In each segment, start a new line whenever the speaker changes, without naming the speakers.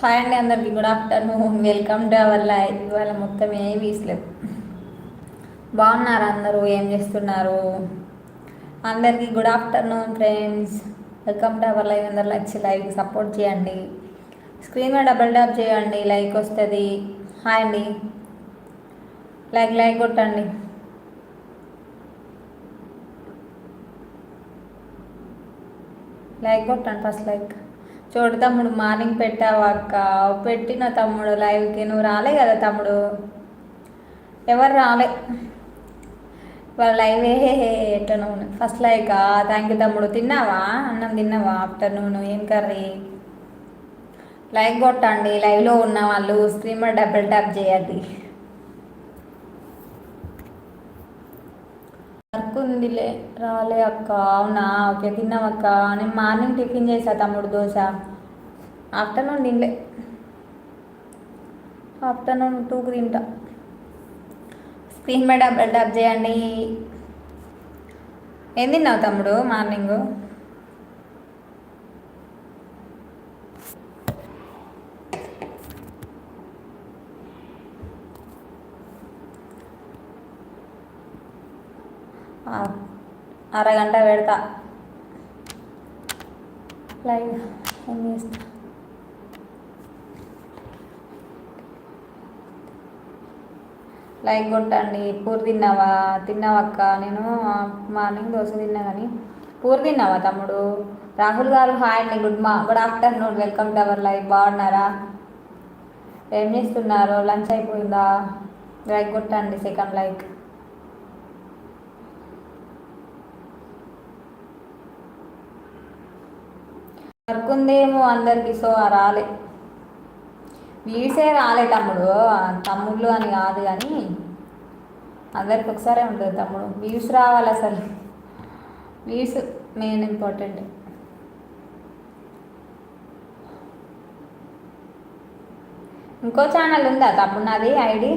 Hi అండి అందరికి good afternoon welcome to our life ఇవాళ మొత్తం ఏ వీస్లేవు బాగున్నారు అందరూ? ఏం చేస్తున్నారు? అందరికీ good afternoon friends welcome to our life అందరు లైక్ లైక్ సపోర్ట్ చేయండి. స్క్రీన్ మీద డబుల్ ట్యాప్ చేయండి. లైక్ వస్తుంది. హాయ్ అండి. లైక్ లైక్ కొట్టండి. లైక్ కొట్టండి ఫస్ట్ లైక్ చూడు తమ్ముడు మార్నింగ్ పెట్టావు పెట్టిన తమ్ముడు లైవ్కి. నువ్వు రాలే కదా తమ్ముడు? ఎవరు రాలే? వాళ్ళ లైవ్ ఎట్టను ఫస్ట్ లైక్ థ్యాంక్ యూ తమ్ముడు. తిన్నావా? అన్నం తిన్నావా? ఆఫ్టర్నూన్ ఏం కర్రీ? లైక్ కొట్టండి. లైవ్లో ఉన్న వాళ్ళు స్క్రీమర్ డబుల్ ట్యాప్ చేయండి. వర్క్ ఉందిలే రాలే అక్క అవునా? ఓకే తిన్నామక్క నేను మార్నింగ్ టిఫిన్ చేసా తమ్ముడు దోశ. ఆఫ్టర్నూన్ తినలే. ఆఫ్టర్నూన్ టూకి తింటా. స్క్రీన్ మీద డబ్ చేయండి. ఏం తిన్నావు తమ్ముడు మార్నింగ్? అరగంట పెడతా. లైవ్ ఏం చేస్తా లైక్ కొట్టండి. పూరి తిన్నావా? తిన్నావక్క నేను మార్నింగ్ దోశ తిన్నా కానీ. పూర్ తిన్నావా తమ్ముడు? రాహుల్ గారు హాయ్ అండి గుడ్ మా good afternoon welcome to our life. బాగున్నారా? ఏం చేస్తున్నారు? లంచ్ అయిపోయిందా? లైక్ కొట్టండి సెకండ్ లైక్. వర్క్ ఉందేమో అందరికి సో రాలే. వీసే రాలే తమ్ముడు. తమ్ముళ్ళు అని కాదు కానీ అందరికి ఒకసారే ఉంటుంది తమ్ముడు. వ్యూస్ రావాలి అసలు. Views main important. ఇంకో ఛానల్ ఉందా తమ్ముడు నాది ఐడి?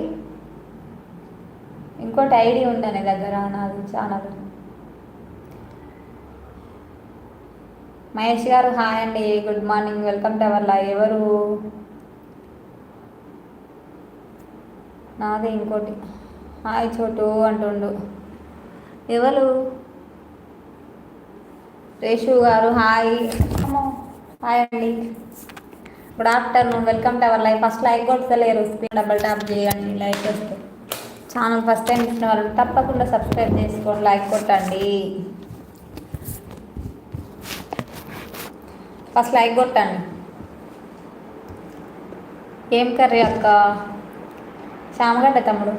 ఇంకోటి ఐడి ఉందనే దగ్గర నాది ఛానల్. మహేష్ గారు హాయ్ అండి. Good morning. Welcome to our live. ఎవరు? నాది ఇంకోటి. హాయ్ చోటు అంటుండు. ఎవరు? రేషు గారు హాయ్. హాయ్ అండి. Good afternoon. Welcome to our live. First like కొట్టలేరు. Screen double tap చేయండి. లైక్ వస్తే ఛానల్ ఫస్ట్ టైం ఇచ్చిన వాళ్ళు తప్పకుండా సబ్స్క్రైబ్ చేసుకోండి. లైక్ కొట్టండి. ఫస్ట్ లైక్ కొట్టండి. ఏం కర్రీ అక్క? శ్యామగడ్డ తమ్ముడు.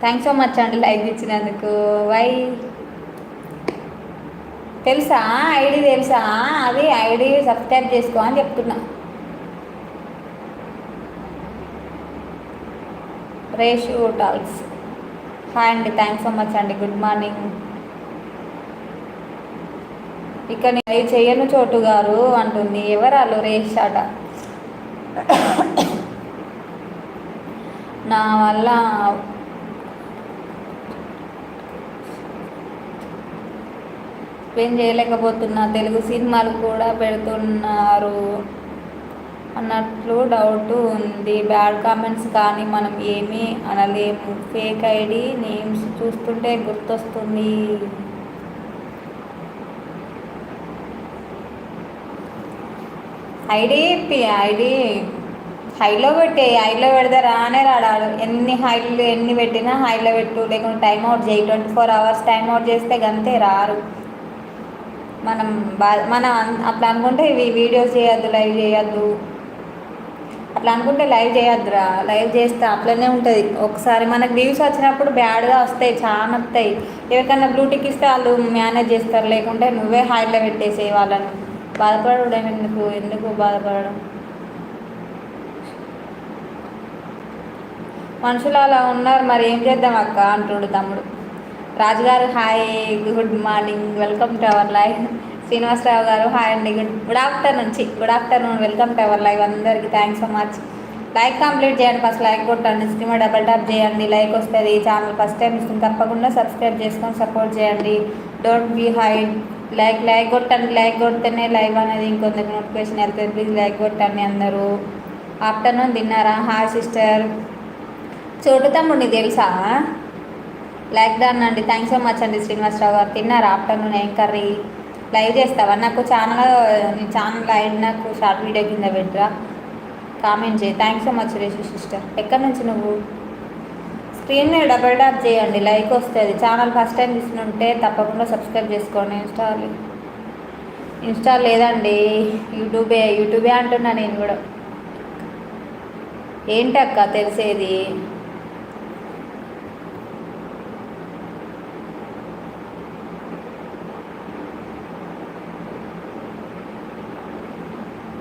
థ్యాంక్స్ సో మచ్ అండి లైక్ ఇచ్చినందుకు. వై? తెలుసా? ఐడి తెలుసా? అది ఐడి సబ్స్క్రైబ్ చేసుకో అని చెప్తున్నా. రేషు టాల్స్ హాయ్ అండి థ్యాంక్స్ సో మచ్ అండి. గుడ్ మార్నింగ్ ఇక నేను చేయను చోటు గారు అంటుంది. ఎవరాలు రేషాట నా వల్ల ఏం చేయలేకపోతున్నా. తెలుగు సినిమాలు కూడా పెడుతున్నారు అన్నట్లు డౌట్ ఉంది. బ్యాడ్ కామెంట్స్ కానీ మనం ఏమీ అనలేము. ఫేక్ ఐడి నేమ్స్ చూస్తుంటే గుర్తొస్తుంది. ఐడి ఐడి హైలో పెట్టే హైలో పెడితే రానే రాడాడు ఎన్ని హైలు ఎన్ని పెట్టినా హైలో పెట్టు. లేకుంటే టైం అవుట్ చేయి. Twenty four hours time out చేస్తే గంతే రారు. మనం బా మనం అట్లా అనుకుంటే ఇవి వీడియోస్ చేయొద్దు లైవ్ చేయొద్దు. అట్లా అనుకుంటే లైవ్ చేయొద్దురా. లైవ్ చేస్తే అట్లనే ఉంటుంది. ఒకసారి మనకు వ్యూస్ వచ్చినప్పుడు బ్యాడ్గా వస్తాయి చాలా వస్తాయి ఎవరికన్నా బ్లూటిక్ ఇస్తే వాళ్ళు మేనేజ్ చేస్తారు. లేకుంటే నువ్వే హైలో పెట్టేసే వాళ్ళని. బాధపడడం ఎందుకు? ఎందుకు బాధపడడం? మనుషులు అలా ఉన్నారు మరి ఏం చేద్దాం అక్క? అంటుడు తమ్ముడు. రాజుగారు hi good morning welcome to our live. Srinivasarao garu hi అండి గుడ్ గుడ్ ఆఫ్టర్నూన్ చి good afternoon welcome to our live అందరికీ thanks so much. Like complete చేయండి ఫస్ట్ లైక్ కొట్టండి స్క్రీన్ డబల్ టాప్ చేయండి లైక్ వస్తుంది ఛానల్ ఫస్ట్ టైం ఇస్తుంది తప్పకుండా subscribe చేసుకొని సపోర్ట్ చేయండి. Don't be hide. Like like కొట్టండి లైక్ కొడితేనే లైవ్ అనేది ఇంకొందరికి నోటిఫికేషన్ వెళ్తుంది ప్లీజ్ లైక్ కొట్టండి అందరూ. ఆఫ్టర్నూన్ తిన్నారా? Hi sister. చోటు తమ్ముడు నీకు తెలుసా? లైక్ డన్ అండి థ్యాంక్స్ సో మచ్ అండి శ్రీనివాసరావు గారు. తిన్నారా? ఆఫ్టర్నూన్ ఏం కర్రీ? లైవ్ చేస్తావా? నాకు ఛానల్ నీ ఛానల్ లైవ్ నాకు షార్ట్ వీడియో కింద పెట్టరా? కామెంట్ చేయి. Thanks so much Reshu sister. ఎక్కడి నుంచి నువ్వు? స్క్రీన్ డబల్ ట్యాప్ చేయండి లైక్ వస్తుంది. ఛానల్ ఫస్ట్ టైం తీసుకుంటే తప్పకుండా సబ్స్క్రైబ్ చేసుకోండి. ఇన్స్టాల్ ఇన్స్టా లేదండి యూట్యూబే యూట్యూబే అంటున్నా నేను కూడా. ఏంటక్క తెలిసేది?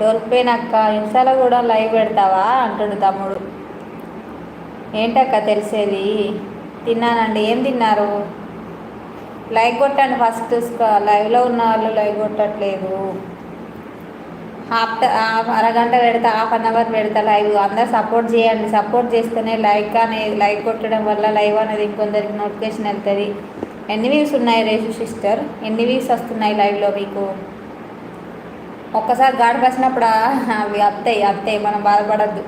డోల్పోయినక్క ఇన్స్టాలో కూడా లైవ్ పెడతావా? అంటుండు తమ్ముడు. ఏంటక్క తెలిసేది? తిన్నానండి. ఏం తిన్నారు? లైక్ కొట్టండి ఫస్ట్. లైవ్లో ఉన్న వాళ్ళు లైవ్ కొట్టట్లేదు. హాఫ్ అరగంట పెడతా హాఫ్ అన్ అవర్ పెడతా లైవ్. అందరు సపోర్ట్ చేయండి. సపోర్ట్ చేస్తేనే లైక్ అనేది లైక్ కొట్టడం వల్ల లైవ్ అనేది ఇంకొందరికి నోటిఫికేషన్ వెళ్తుంది. ఎన్ని వ్యూస్ ఉన్నాయి రేషు సిస్టర్? ఎన్ని వ్యూస్ వస్తున్నాయి లైవ్లో మీకు? ఒక్కసారి గాడి వచ్చినప్పుడు అవి అత్తయి అత్తయి మనం బాధపడద్దు.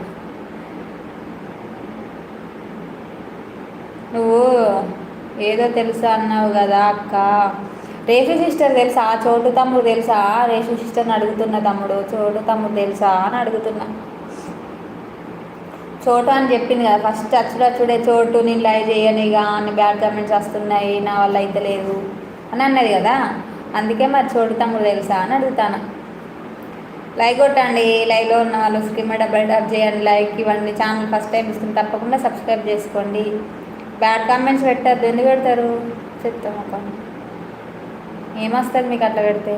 నువ్వు ఏదో తెలుసా అన్నావు కదా అక్క. రేఫీ సిస్టర్ తెలుసా? చోటు తమ్ముడు తెలుసా? రేఫీ సిస్టర్ని అడుగుతున్నా తమ్ముడు చోటు తమ్ముడు తెలుసా అని అడుగుతున్నా. చోటు అని చెప్పింది కదా ఫస్ట్ అచ్చుడు అచ్చుడే చోటు నేను లైవ్ చేయనిగా అని బ్యాడ్ కమెంట్స్ వస్తున్నాయి నా వల్ల అయితే లేదు అని అన్నది కదా. అందుకే మరి చోటు తమ్ముడు తెలుసా అని అడుగుతాను. లైక్ కొట్టండి లైవ్లో ఉన్న వాళ్ళు స్క్రీమ్ డబల్ డబ్ చేయండి లైక్ ఇవ్వండి. ఛానల్ ఫస్ట్ టైం ఇస్తుంది తప్పకుండా సబ్స్క్రైబ్ చేసుకోండి. బ్యాడ్ కామెంట్స్ పెట్టద్దు. ఎందుకు పెడతారు? చెప్తాం ఒక ఏమొస్తుంది మీకు అట్లా పెడితే?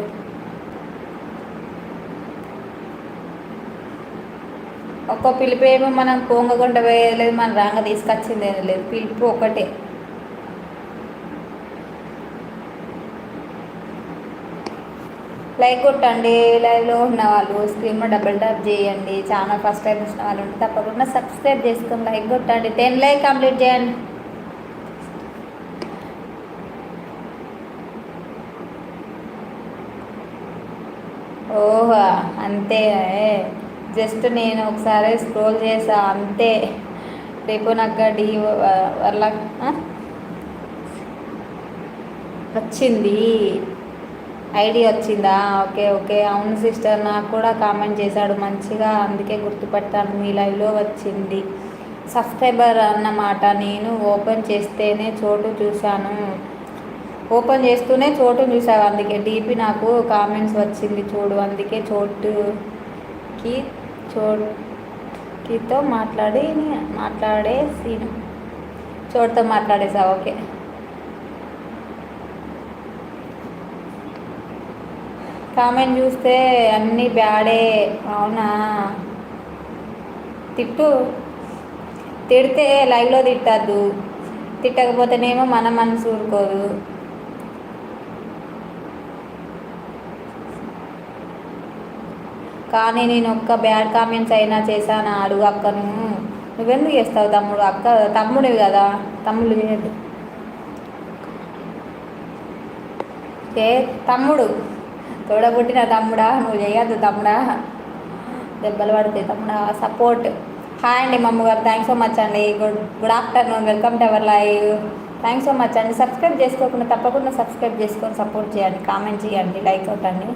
ఒక్క పిలుపు ఏమో మనం పొంగకుండా పోయలేదు మన రాంగ తీసుకొచ్చింది ఏం లేదు. పిలుపు ఒకటే. లైక్ కొట్టండి. లైవ్లో ఉన్న వాళ్ళు స్క్రీన్లో డబుల్ ట్యాప్ చేయండి. ఛానల్ ఫస్ట్ టైం వచ్చిన వాళ్ళు ఉంటే తప్పకుండా సబ్స్క్రైబ్ చేసుకొని లైక్ కొట్టండి. టెన్ లైక్ కంప్లీట్ చేయండి. అంతే జస్ట్ నేను ఒకసారి స్క్రోల్ చేసా అంతే. రేపు నాకు డి వర్లా వచ్చింది. ఐడి వచ్చిందా? Okay okay. అవును సిస్టర్ నాకు కూడా కామెంట్ చేశాడు మంచిగా అందుకే గుర్తుపట్టాను మీ లైవ్లో వచ్చింది. సబ్స్క్రైబర్ అన్నమాట నేను ఓపెన్ చేస్తేనే చోటు చూశాను. ఓపెన్ చేస్తూనే చోటు చూసావు. అందుకే డీపీ నాకు కామెంట్స్ వచ్చింది చూడు. అందుకే చోటుకి చోటుకితో మాట్లాడి మాట్లాడే సీను. చోటుతో మాట్లాడేసా ఓకే. కామెంట్ చూస్తే అన్నీ బ్యాడే. అవునా? తిట్టు. తిడితే లైవ్లో తిట్టద్దు. తిట్టకపోతేనేమో మన మనసు ఊరుకోదు. కానీ నేను ఒక్క బ్యాడ్ కామెంట్స్ అయినా చేశాను? అడుగు అక్కను నువ్వెందుకు చేస్తావు తమ్ముడు? అక్క తమ్ముడివి కదా. తమ్ముడు చేయద్దు ఏ తమ్ముడు? తోడబుట్టిన తమ్ముడా? నువ్వు చేయద్దు తమ్ముడా. దెబ్బలు పడతాయి తమ్ముడా. సపోర్ట్. హాయ్ అండి మా అమ్మగారు థ్యాంక్స్ సో మచ్ అండి. Good good afternoon. Welcome to our live. Thanks so much అండి. సబ్స్క్రైబ్ చేసుకోకుండా తప్పకుండా సబ్స్క్రైబ్ చేసుకొని సపోర్ట్ చేయండి. కామెంట్ చేయండి. లైక్ అవుతండి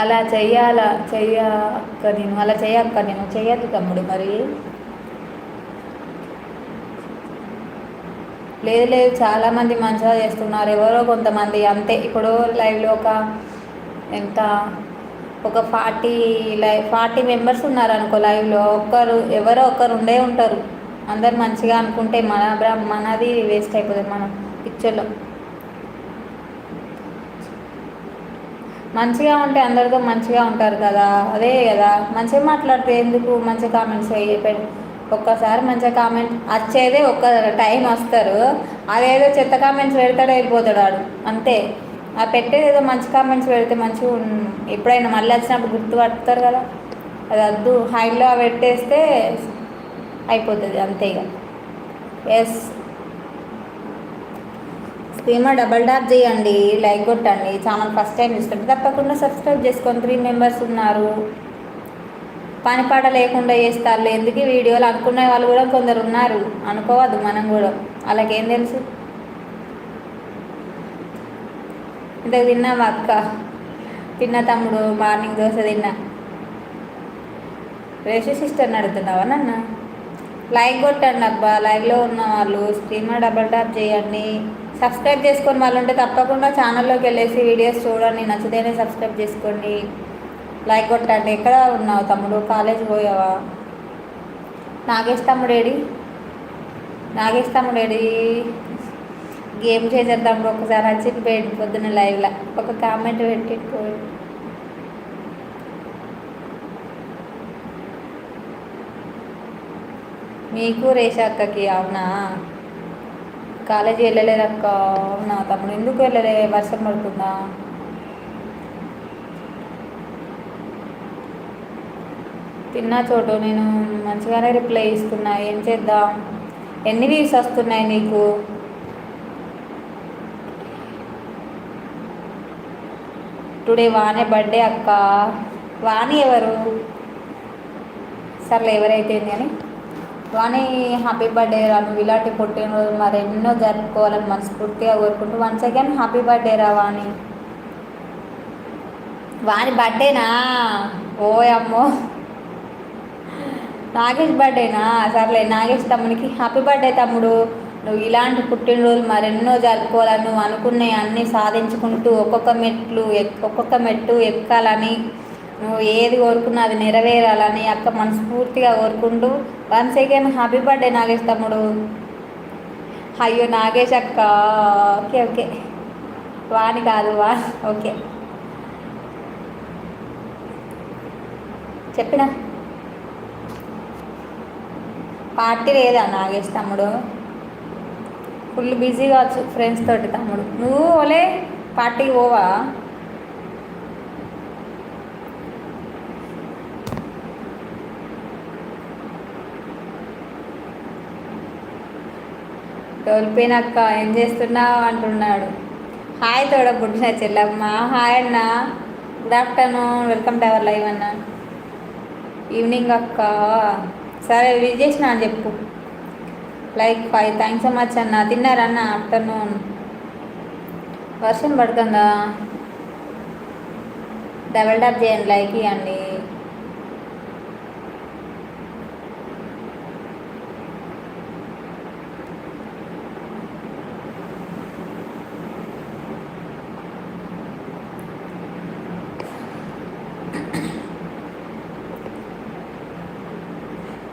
అలా చెయ్యాల చెయ్యక్క నేను అలా చెయ్యక్క నేను చేయదు తమ్ముడు మరి. లేదు లేదు చాలామంది మంచిగా చేస్తున్నారు. ఎవరో కొంతమంది అంతే. ఇప్పుడు లైవ్లో ఒక ఎంత ఒక ఫార్టీ లైవ్ ఫార్టీ మెంబర్స్ ఉన్నారు అనుకో లైవ్లో ఒక్కరు ఎవరో ఒకరు ఉండే ఉంటారు. అందరు మంచిగా అనుకుంటే మన మనది వేస్ట్ అయిపోతుంది మనం పిక్చర్లో. మంచిగా ఉంటే అందరితో మంచిగా ఉంటారు కదా అదే కదా. మంచిగా మాట్లాడితే ఎందుకు మంచి కామెంట్స్ పెట్టి ఒక్కసారి మంచిగా కామెంట్ వచ్చేదే ఒక్క టైం వస్తారు. అదేదో చెత్త కామెంట్స్ పెడతాడు వెళ్ళిపోతాడు వాడు. అంతే. ఆ పెట్టేది ఏదో మంచి కామెంట్స్ పెడితే మంచిగా ఎప్పుడైనా మళ్ళీ వచ్చినప్పుడు గుర్తుపడతారు కదా. అది వద్దు. హైలో పెట్టేస్తే అయిపోతుంది అంతే ఇక. ఎస్ ఏమో డబల్ టాప్ చేయండి లైక్ కొట్టండి. ఛానల్ ఫస్ట్ టైం చూస్తుంటే తప్పకుండా సబ్స్క్రైబ్ చేసుకొని త్రీ మెంబర్స్ ఉన్నారు. పనిపాట లేకుండా చేస్తారు. ఎందుకు వీడియోలు అనుకునే వాళ్ళు కూడా కొందరు ఉన్నారు. అనుకోవద్దు మనం కూడా. వాళ్ళకేం తెలుసు? ఇంతకు తిన్నావా అక్క? తిన్న తమ్ముడు మార్నింగ్ దోశ తిన్నా. రేషు సిస్టర్ని అడుగుతున్నావా నన్న? లైక్ కొట్టండి అబ్బా. లైవ్లో ఉన్న వాళ్ళు స్క్రీన్ డబల్ ట్యాప్ చేయండి. సబ్స్క్రైబ్ చేసుకొని వాళ్ళు ఉంటే తప్పకుండా ఛానల్లోకి వెళ్ళేసి వీడియోస్ చూడండి. నచ్చితేనే సబ్స్క్రైబ్ చేసుకోండి. లైక్ కొట్టండి. ఎక్కడ ఉన్నావు తమ్ముడు? కాలేజ్ పోయావా? నాగేష్ తమ్ముడేడి? నాగేష్ తమ్ముడేడి? గేమ్ చేసేద్దాం తమ్ముడు ఒకసారి వచ్చి పెట్టి పొద్దున్న లైవ్లో ఒక కామెంట్ పెట్టి పోయి. మీకు రేషక్కకి అవునా? కాలేజీ వెళ్ళలేదక్క. అవునా? తమ్ముడు ఎందుకు వెళ్ళలే? వర్షం పడుతుందా? తిన్నా చోటు. నేను మంచిగానే రిప్లై ఇస్తున్నా. ఏం చేద్దాం? ఎన్ని వ్యూస్ వస్తున్నాయి నీకు? టుడే వానే బర్త్డే అక్క. వాణి ఎవరు? సర్లే ఎవరైతే కానీ వాణి హ్యాపీ బర్త్డే రా నువ్వు ఇలాంటి పుట్టినరోజు మరి ఎన్నో జరుపుకోవాలని మనస్ఫూర్తిగా కోరుకుంటూ వన్స్ అగైన్ హ్యాపీ బర్త్డే రా వాణి. వాని బర్త్డేనా? ఓ అమ్మో. నాగేష్ బర్త్డేనా? సర్లే నాగేష్ తమ్మునికి హ్యాపీ బర్త్డే తమ్ముడు. నువ్వు ఇలాంటి పుట్టినరోజు మరెన్నో జరుపుకోవాలని నువ్వు అనుకున్నవి అన్నీ సాధించుకుంటూ ఒక్కొక్క మెట్లు ఒక్కొక్క మెట్టు ఎక్కాలని నువ్వు ఏది కోరుకున్నా అది నెరవేరాలని అక్క మనస్ఫూర్తిగా కోరుకుంటూ once again happy birthday Nagesh తమ్ముడు. అయ్యో నాగేష్ అక్క. Okay okay. వాని కాదు వా ఓకే. చెప్పినా. పార్టీ లేదా నాగేష్ తమ్ముడు? ఫుల్ బిజీ కావచ్చు ఫ్రెండ్స్ తోటి తమ్ముడు. నువ్వు ఓలే పార్టీకి పోవా? డోల్పోయినక్క ఏం చేస్తున్నావు అంటున్నాడు. హాయ్ తోడ పుట్టిన చెల్లమ్మ. హాయ్ అన్న. Good afternoon welcome to our live అన్న. ఈవినింగ్ అక్క. సరే విజ్ చేసిన అని చెప్పు. Like five thanks so much అన్న. తిన్నారన్న ఆఫ్టర్నూన్ వర్షం పడుతుందా? డబల్ టాప్ చేయండి. లైక్ ఇవ్వండి.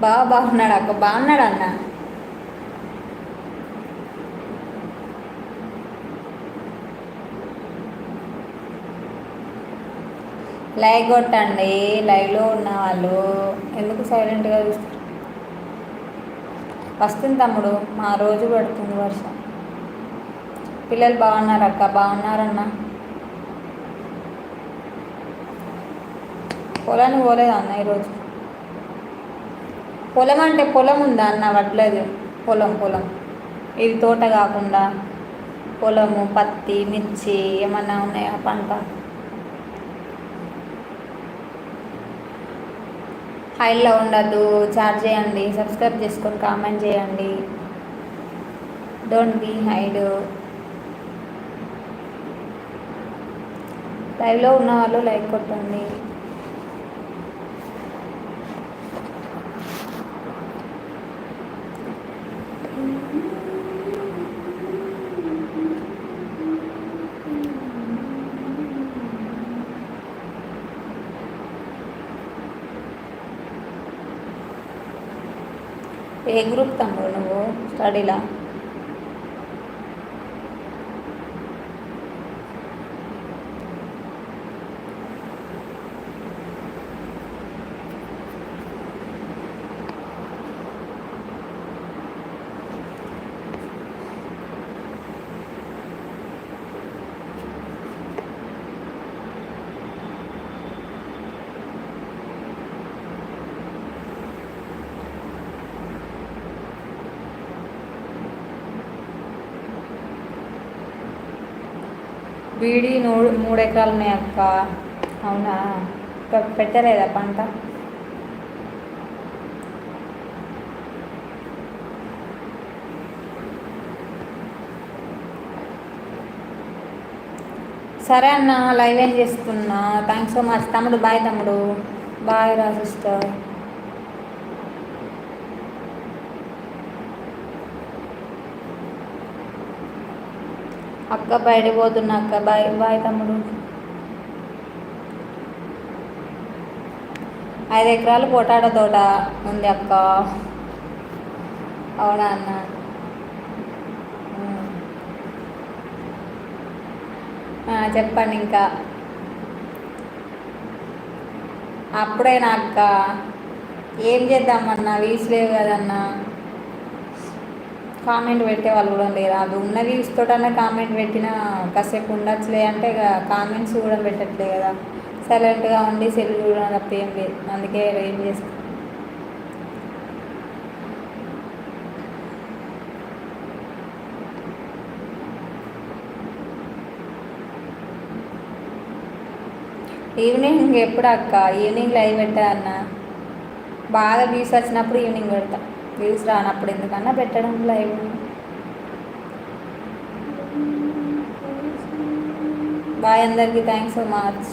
బాగా బాగున్నాడు అక్క? బాగున్నాడు అన్న? లైవ్ కొట్టండి. లైవ్లో ఉన్న వాళ్ళు ఎందుకు సైలెంట్గా చూస్తారు? వస్తుంది తమ్ముడు. మా రోజు పడుతుంది వర్షం. పిల్లలు బాగున్నారు అక్క? బాగున్నారన్న? పొలానికి పోలేదు అన్న ఈరోజు? పొలం అంటే పొలం ఉందా అన్న వడ్లేదు పొలం పొలం. ఇది తోట కాకుండా పొలము పత్తి మిర్చి ఏమన్నా ఉన్నాయా పంట? హైల్లో ఉండద్దు. చార్జ్ చేయండి. సబ్స్క్రైబ్ చేసుకొని కామెంట్ చేయండి. Don't be hide. లైవ్లో ఉన్న వాళ్ళు లైక్ కొట్టండి. ఏ గ్రూప్ తమ్ముడు నువ్వు స్టడీలా బీడీ మూడు మూడు ఎకరాలు ఉన్నాయి అక్క. అవునా? పెట్టలేదా పంట? సరే అన్న లైవ్ ఏం చేస్తున్నా? థ్యాంక్స్ సో మచ్ తమ్ముడు బాయ్ తమ్ముడు. బాయ్ రా సిస్టర్ అక్క బయట పోతున్నా అక్క. బాయ్ బాయ్ తమ్ముడు. ఐదు ఎకరాలు పొటాటో తోట ఉంది అక్క. అవునా అన్న? చెప్పండి ఇంకా. అప్పుడేనా అక్క? ఏం చేద్దామన్నా? వ్యూస్ లేవు కదన్నా? కామెంట్ పెట్టే వాళ్ళు కూడా లేరు? అవి ఉన్న వ్యూస్ కామెంట్ పెట్టినా కాసేపు ఉండొచ్చులే అంటే ఇక కామెంట్స్ కూడా పెట్టట్లే కదా. సైలెంట్గా ఉండి సెల్ చూడడం తప్ప ఏం లేదు. అందుకే ఏం చేస్తాం? ఈవినింగ్ ఎప్పుడు అక్క? ఈవినింగ్ లైవ్ పెట్టా అన్న? బాగా వ్యూస్ వచ్చినప్పుడు ఈవినింగ్ పెడతా. వ్యూస్ రానప్పుడు ఎందుకన్నా పెట్టడం లైవ్ బాయ్ అందరికీ. Thanks so much